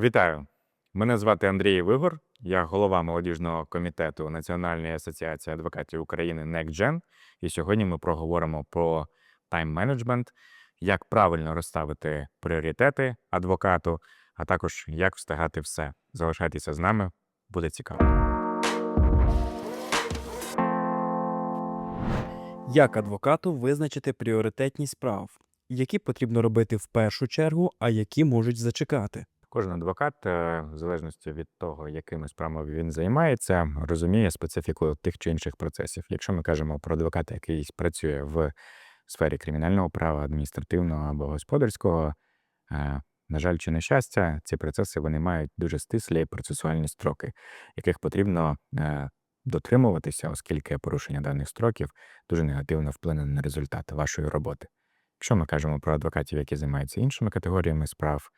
Вітаю! Мене звати Андрій Вигор. Я голова молодіжного комітету Національної асоціації адвокатів України NECGEN. І сьогодні ми проговоримо про тайм-менеджмент, як правильно розставити пріоритети адвокату, а також як встигати все. Залишайтеся з нами, буде цікаво. Як адвокату визначити пріоритетність справ, які потрібно робити в першу чергу, а які можуть зачекати? Кожен адвокат, е, в залежності від того, якими справами він займається, розуміє специфіку тих чи інших процесів. Якщо ми кажемо про адвоката, який працює в сфері кримінального права, адміністративного або господарського, е, на жаль, чи на щастя, ці процеси вони мають дуже стислі процесуальні строки, яких потрібно е, дотримуватися, оскільки порушення даних строків дуже негативно вплине на результати вашої роботи. Якщо ми кажемо про адвокатів, які займаються іншими категоріями справ,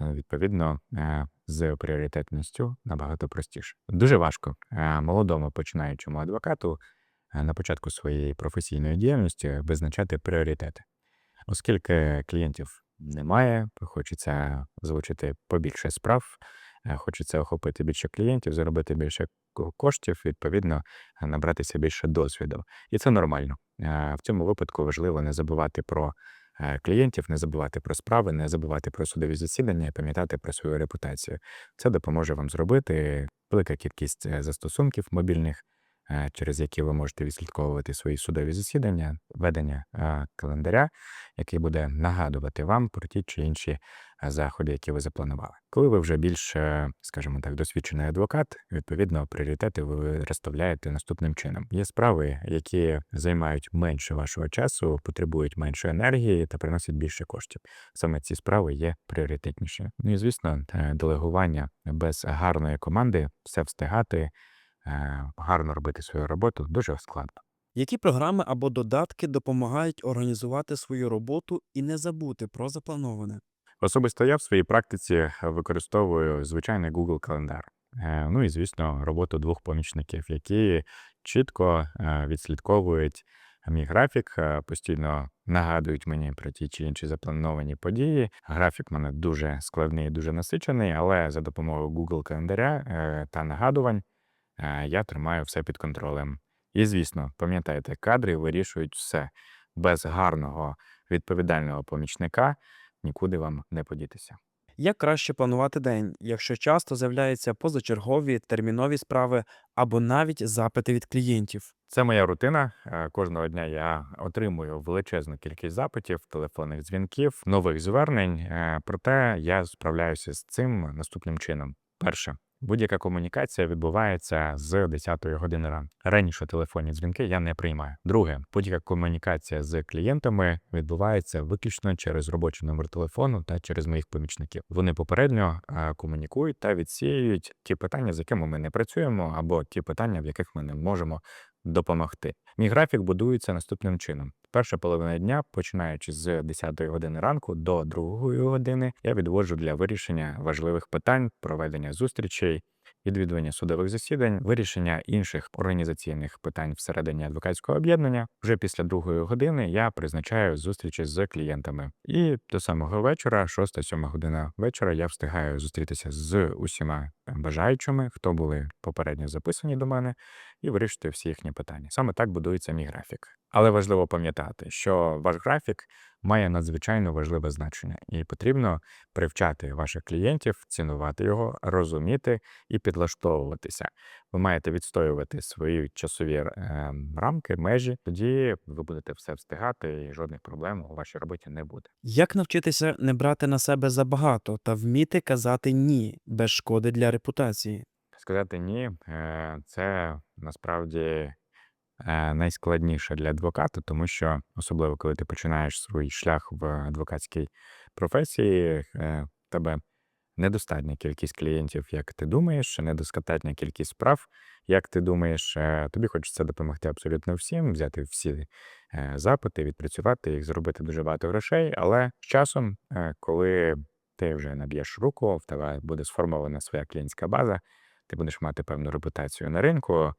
відповідно е, з пріоритетністю набагато простіше. Дуже важко е, молодому починаючому адвокату е, на початку своєї професійної діяльності визначати пріоритети, оскільки клієнтів немає, хочеться залучити побільше справ, е, хочеться охопити більше клієнтів, заробити більше коштів, відповідно, е, набратися більше досвіду. І це нормально. Е, В цьому випадку важливо не забувати про е, клієнтів, не забувати про справи, не забувати про судові засідання і пам'ятати про свою репутацію. Це допоможе вам зробити велика кількість е, застосунків мобільних, е, через які ви можете відслідковувати свої судові засідання, ведення е, календаря, який буде нагадувати вам про ті чи інші е, заходи, які ви запланували. Коли ви вже більш, е, скажімо так, досвідчений адвокат, відповідно, пріоритети ви розставляєте наступним чином. Є справи, які займають менше вашого часу, потребують менше енергії та приносять більше коштів. Саме ці справи є пріоритетніші. Ну і звісно, е, делегування без гарної команди, все встигати, е, гарно робити свою роботу дуже складно. Які програми або додатки допомагають організувати свою роботу і не забути про заплановане? Особисто я в своїй практиці використовую звичайний Google календар. Е, Ну і звісно, роботу двох помічників, які чітко е, відслідковують мій графік, е, постійно нагадують мені про ті чи інші заплановані події. Графік в мене дуже складний, дуже насичений, але за допомогою Google календаря е, та нагадувань е, я тримаю все під контролем. І звісно, пам'ятайте, кадри вирішують все без гарного відповідального помічника нікуди вам не подітися. Як краще планувати день, якщо часто з'являються позачергові термінові справи або навіть запити від клієнтів? Це моя рутина. Е, Кожного дня я отримую величезну кількість запитів, телефонних дзвінків, нових звернень. Е, Проте я справляюся з цим наступним чином. Перше. Будь-яка комунікація відбувається з 10 години ранку. Раніше телефонні дзвінки я не приймаю. Друге, будь-яка комунікація з клієнтами відбувається виключно через робочий номер телефону та через моїх помічників. Вони попередньо комунікують та відсіюють ті питання, з якими ми не працюємо, або ті питання, в яких ми не можемо допомогти. Мій графік будується наступним чином. Перша половина дня, починаючи з 10 години ранку до 2 години, я відводжу для вирішення важливих питань, проведення зустрічей, відвідування судових засідань, вирішення інших організаційних питань всередині адвокатського об'єднання. Вже після другої години я призначаю зустрічі з клієнтами. І до самого вечора, 6-7 година вечора, я встигаю зустрітися з усіма бажаючими, хто були попередньо записані до мене, і вирішити всі їхні питання. Саме так будується мій графік. Але важливо пам'ятати, що ваш графік має надзвичайно важливе значення, і потрібно привчати ваших клієнтів, цінувати його, розуміти і підлаштовуватися. Ви маєте відстоювати свої часові е, рамки, межі. Тоді ви будете все встигати, і жодних проблем у вашій роботі не буде. Як навчитися не брати на себе забагато та вміти казати ні без шкоди для репутації? Сказати ні, е, це насправді найскладніше для адвоката, тому що особливо коли ти починаєш свій шлях в адвокатській професії, е, тебе недостатня кількість клієнтів, як ти думаєш, недостатня кількість справ, як ти думаєш. Е, Тобі хочеться допомогти абсолютно всім, взяти всі е, запити, відпрацювати їх, зробити дуже багато грошей. Але з часом, е, коли ти вже наб'єш руку, в тебе буде сформована своя клієнтська база, ти будеш мати певну репутацію на ринку, е,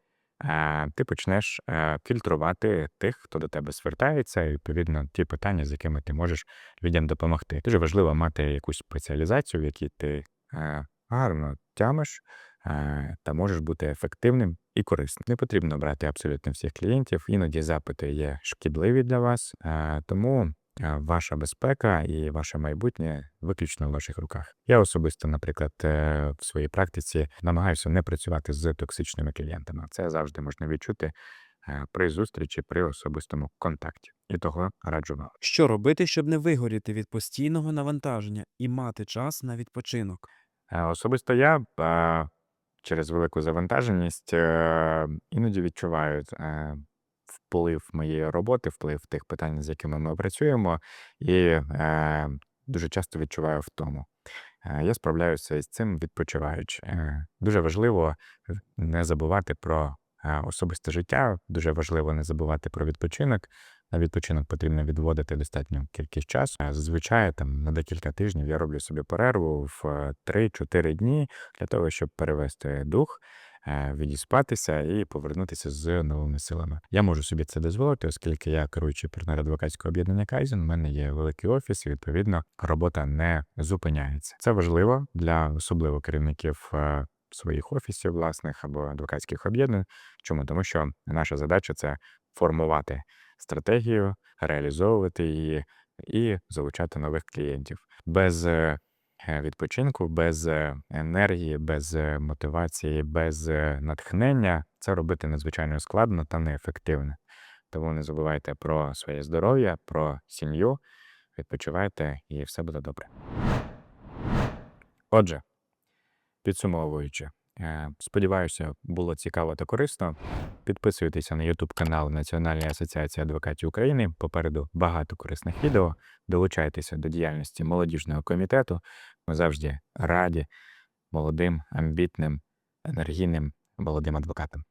ти почнеш е, фільтрувати тих, хто до тебе звертається, і відповідно ті питання, з якими ти можеш людям допомогти. Дуже важливо мати якусь спеціалізацію, в якій ти е, гарно тямиш е, та можеш бути ефективним і корисним. Не потрібно брати абсолютно всіх клієнтів. Іноді запити є шкідливі для вас, тому ваша безпека і ваше майбутнє виключно в ваших руках. Я особисто, наприклад, е, в своїй практиці намагаюся не працювати з токсичними клієнтами. Це завжди можна відчути е, при зустрічі, при особистому контакті. І того раджу вам. Що робити, щоб не вигоріти від постійного навантаження і мати час на відпочинок? Е, Особисто я через велику завантаженість іноді відчуваю вплив моєї роботи, вплив тих питань, з якими ми працюємо, і е, дуже часто відчуваю втому. Е, Я справляюся із цим відпочиваючи. Е, Дуже важливо не забувати про е, особисте життя, дуже важливо не забувати про відпочинок. На відпочинок потрібно відводити достатню кількість часу. Зазвичай там на декілька тижнів я роблю собі перерву в е, 3-4 дні для того, щоб перевести дух, відіспатися і повернутися з новими силами. Я можу собі це дозволити, оскільки я керуючий партнер адвокатського об'єднання Кайзен. У мене є великий офіс, і відповідно робота не зупиняється. Це важливо для особливо керівників. е, Своїх офісів власних або адвокатських об'єднань. Чому? Тому що наша задача це формувати стратегію, реалізовувати її і залучати нових клієнтів. Без е, е, відпочинку, без е, енергії, без е, мотивації, без е, натхнення це робити надзвичайно складно та неефективно. Тому не забувайте про своє здоров'я, про сім'ю, відпочивайте і все буде добре. Отже, підсумовуючи, е, сподіваюся, було цікаво та корисно. Підписуйтеся на YouTube канал Національної асоціації адвокатів України. Попереду багато корисних відео. Долучайтеся до діяльності молодіжного комітету. Ми завжди раді молодим, амбітним, енергійним молодим адвокатам.